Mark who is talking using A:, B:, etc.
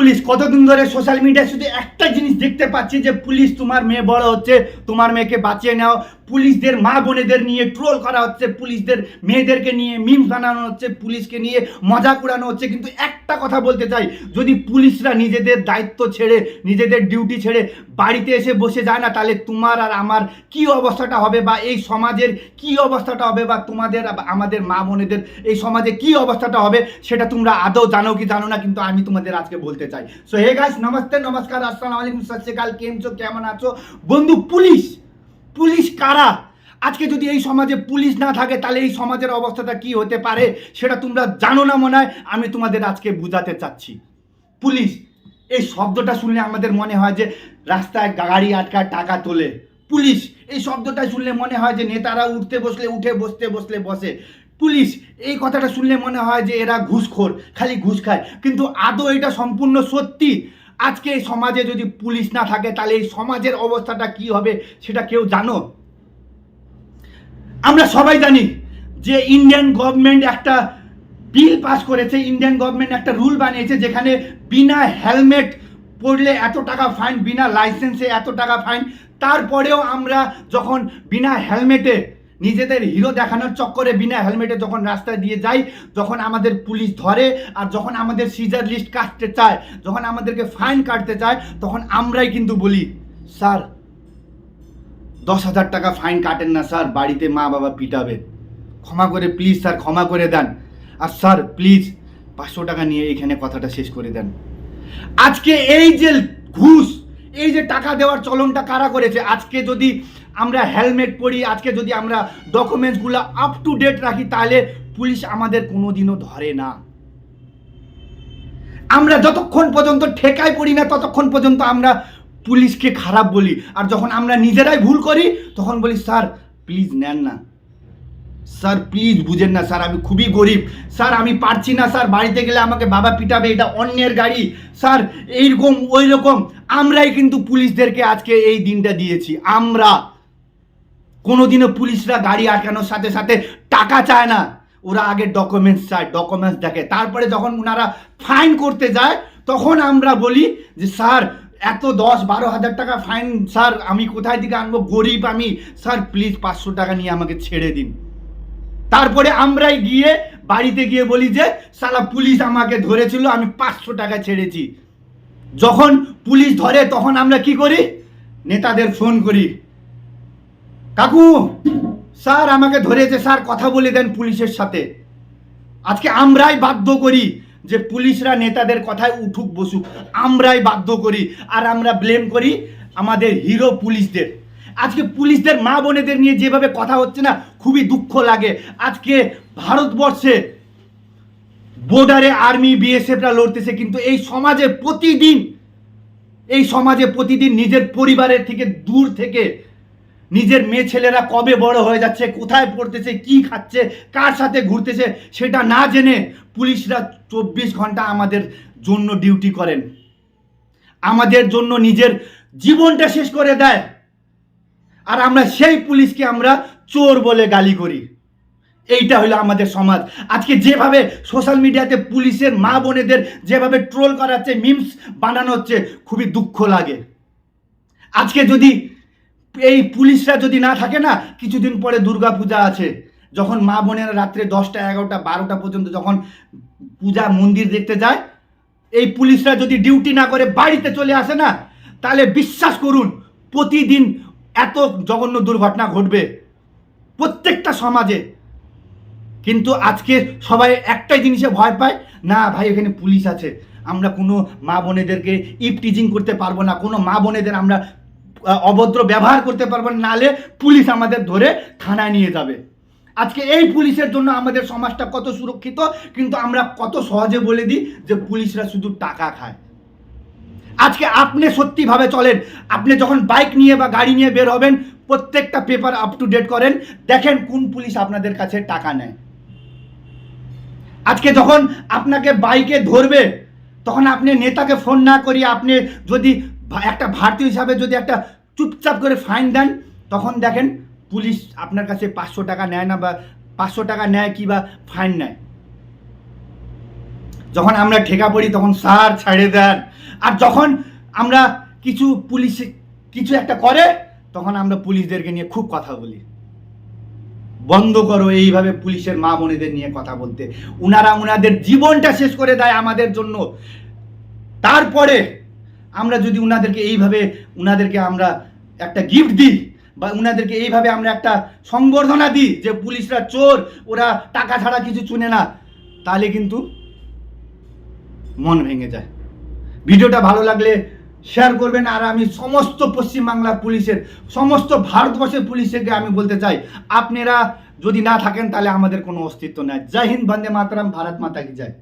A: Police, কতদিন ধরে social মিডিয়ায় শুধু একটা জিনিস দেখতে পাচ্ছি যে, পুলিশ, তোমার মেয়ে বড় হচ্ছে, তোমার মেয়েকে বাঁচিয়ে নাও। পুলিশদের মা বোনেদের নিয়ে ট্রোল করা হচ্ছে, পুলিশদের মেয়েদেরকে নিয়ে মিম বানানো হচ্ছে, পুলিশকে নিয়ে মজা উড়ানো হচ্ছে। কিন্তু একটা কথা বলতে চাই, যদি পুলিশরা নিজেদের দায়িত্ব ছেড়ে, নিজেদের ডিউটি ছেড়ে বাড়িতে এসে বসে যায় না, তাহলে তোমার আর আমার কি অবস্থাটা হবে বা এই সমাজের কি অবস্থাটা হবে বা তোমাদের আমাদের মা বোনেদের এই সমাজে কি অবস্থাটা হবে, সেটা তোমরা আদৌ জানো কি জানো না, কিন্তু আমি তোমাদের আজকে বলতে চাই। সো হে গাইস নমস্তে, নমস্কার, আসসালামু আলাইকুম সত শ্রী আকাল কেম চো কেমন আছো? বন্ধু, পুলিশ! পুলিশ কারা? আজকে যদি এই সমাজে পুলিশ না থাকে, তাহলে এই সমাজের অবস্থাটা কি হতে পারে? সেটা তোমরা জানো না মনে হয়? আমি তোমাদের আজকে বুঝাতে চাচ্ছি। পুলিশ, এই শব্দটা শুনলে আমাদের মনে হয় যে রাস্তায় গাড়ি আটকায় টাকা তোলে। পুলিশ, এই শব্দটা শুনলে মনে হয় যে নেতারা উঠতে বসলে, উঠে বসতে বসলে বসে। পুলিশ, এই কথাটা শুনলে মনে হয় যে এরা ঘুষখোর, খালি ঘুষ খায়। কিন্তু আদৌ এটা সম্পূর্ণ সত্যি? আজকে এই সমাজে যদি পুলিশ না থাকে, তাহলে এই সমাজের অবস্থাটা কি হবে সেটা কেউ জানো? আমরা সবাই জানি যে ইন্ডিয়ান গভর্নমেন্ট একটা বিল পাস করেছে ইন্ডিয়ান গভর্নমেন্ট একটা রুল বানিয়েছে যেখানে বিনা হেলমেট পড়লে এত টাকা ফাইন বিনা লাইসেন্সে এত টাকা ফাইন তারপরেও আমরা যখন বিনা হেলমেটে নিজেদের হিরো দেখানোর চক্করে বিনা হেলমেটে যখন রাস্তায় দিয়ে যাই, যখন আমাদের পুলিশ ধরে আর যখন আমাদের সিজার লিস্ট কাটতে চায়, যখন আমাদেরকে ফাইন কাটতে চায়, তখন আমরাই কিন্তু বলি, স্যার, দশ হাজার টাকা ফাইন কাটেন না স্যার, বাড়িতে মা বাবা পিটাবে। ক্ষমা করে, প্লিজ স্যার, ক্ষমা করে দেন। আর স্যার, প্লিজ পাঁচশো টাকা নিয়ে এখানে কথাটা শেষ করে দেন। আজকে এই যে ঘুষ, এই যে টাকা দেওয়ার চলনটা কারা করেছে? আজকে যদি আমরা হেলমেট পরি, আজকে যদি আমরা ডকুমেন্টসগুলো আপ টু ডেট রাখি, তাহলে পুলিশ আমাদের কোনোদিনও ধরে না। আমরা যতক্ষণ পর্যন্ত ঠেকায় পড়ি না, ততক্ষণ পর্যন্ত আমরা পুলিশকে খারাপ বলি। আর যখন আমরা নিজেরাই ভুল করি, তখন বলি, স্যার প্লিজ নেন না। স্যার প্লিজ বুঝেন না। স্যার, আমি খুবই গরিব। স্যার, আমি পারছি না। স্যার, বাড়িতে গেলে আমাকে বাবা পিটাবে, এটা অন্যের গাড়ি। স্যার, এইরকম ওই রকম আমরাই কিন্তু পুলিশদেরকে আজকে এই দিনটা দিয়েছি। আমরা কোনোদিনও পুলিশরা গাড়ি আটকানোর সাথে সাথে টাকা চায় না। ওরা আগে ডকুমেন্টস চায় ডকুমেন্টস দেখে। তারপরে যখন ওনারা ফাইন করতে যায়, তখন আমরা বলি যে, স্যার, এত দশ বারো হাজার টাকা ফাইন স্যার, আমি কোথায় থেকে আনব? গরিব আমি। স্যার প্লিজ পাঁচশো টাকা নিয়ে আমাকে ছেড়ে দিন। তারপরে আমরাই গিয়ে বাড়িতে গিয়ে বলি যে সালা পুলিশ আমাকে ধরেছিল, আমি পাঁচশো টাকা ছেড়েছি। যখন পুলিশ ধরে, তখন আমরা কি করি? নেতাদের ফোন করি। কাকু, স্যার আমাকে ধরেছে, স্যার কথা বলে দেন পুলিশের সাথে। আজকে আমরাই বাধ্য করি যে পুলিশরা নেতাদের কথায় উঠুক, বসুক। আমরাই বাধ্য করি আর আমরা ব্লেম করি আমাদের হিরো পুলিশদের। আজকে পুলিশদের মা বোনেদের নিয়ে যেভাবে কথা হচ্ছে না, খুবই দুঃখ লাগে। আজকে ভারতবর্ষে বর্ডারে আর্মি বিএসএফরা লড়তেছে, কিন্তু এই সমাজে প্রতিদিন, এই সমাজে প্রতিদিন নিজের পরিবারের থেকে দূর থেকে নিজের মেয়ে ছেলেরা কবে বড় হয়ে যাচ্ছে, কোথায় পড়তেছে, কি খাচ্ছে, কার সাথে ঘুরতেছে, সেটা না জেনে পুলিশরা চব্বিশ ঘণ্টা আমাদের জন্য ডিউটি করেন। আমাদের জন্য নিজের জীবনটা শেষ করে দেয়। আর আমরা সেই পুলিশকে আমরা চোর বলে গালি করি। এইটা হলো আমাদের সমাজ। আজকে যেভাবে সোশ্যাল মিডিয়াতে পুলিশের মা বোনেদের যেভাবে ট্রোল করাচ্ছে মিমস বানানো হচ্ছে, খুবই দুঃখ লাগে। আজকে যদি এই পুলিশরা যদি না থাকে না, কিছুদিন পরে দুর্গা পূজা আছে। যখন মা বোনেরা রাত্রে দশটা, এগারোটা, বারোটা পর্যন্ত যখন পূজা মন্দির দেখতে যায়, এই পুলিশরা যদি ডিউটি না করে বাড়িতে চলে আসে না, তাহলে বিশ্বাস করুন, প্রতিদিন এত জঘন্য দুর্ঘটনা ঘটবে প্রত্যেকটা সমাজে। কিন্তু আজকে সবাই একটাই জিনিসে ভয় পায়, না ভাই এখানে পুলিশ আছে, আমরা কোনো মা বোনেদেরকে ইপ টিজিং করতে পারব না, কোনো মা বোনেদের আমরা অভদ্র ব্যবহার করতে পারব না নালে পুলিশ আমাদের ধরে থানায় নিয়ে যাবে। আজকে এই পুলিশের জন্য আমাদের সমাজটা কত সুরক্ষিত, কিন্তু আমরা কত সহজে বলে দিই যে পুলিশরা শুধু টাকা খায়। আজকে আপনি সত্যিভাবে চলেন, আপনি যখন বাইক নিয়ে বা গাড়ি নিয়ে বের হবেন, প্রত্যেকটা পেপার আপ টু ডেট করেন, দেখেন কোন পুলিশ আপনাদের কাছে টাকা নেয়। আজকে যখন আপনাকে বাইকে ধরবে, তখন আপনি নেতাকে ফোন না করিয়ে আপনি যদি একটা ভারতীয় হিসাবে যদি একটা চুপচাপ করে ফাইন দেন, তখন দেখেন পুলিশ আপনার কাছে পাঁচশো টাকা নেয় না বা পাঁচশো টাকা নেয় কি বা ফাইন নেয়। যখন আমরা ঠেকা পড়ি, তখন সার ছাড়ে দেন। আর যখন আমরা কিছু পুলিশ, কিছু একটা করে, তখন আমরা পুলিশদেরকে নিয়ে খুব কথা বলি। বন্ধ করো এইভাবে পুলিশের মা বোনেদের নিয়ে কথা বলতে। উনারা উনাদের জীবনটা শেষ করে দেয় আমাদের জন্য। তারপরে আমরা যদি উনাদেরকে এইভাবে, উনাদেরকে আমরা একটা গিফট দিই, বা উনাদেরকে এইভাবে আমরা একটা সংবর্ধনা দিই যে পুলিশরা চোর, ওরা টাকা ছাড়া কিছু চুনে না, তাহলে কিন্তু মন ভেঙে যায়। ভিডিওটা ভালো লাগলে শেয়ার করবেন, আর আমি সমস্ত পশ্চিমবাংলার পুলিশের, সমস্ত ভারতবর্ষের পুলিশকে আমি বলতে চাই, আপনারা যদি না থাকেন, তাহলে আমাদের কোনো অস্তিত্ব নাই। জয় হিন্দ, বন্দে মাতরম, ভারত মাতা কি জয়।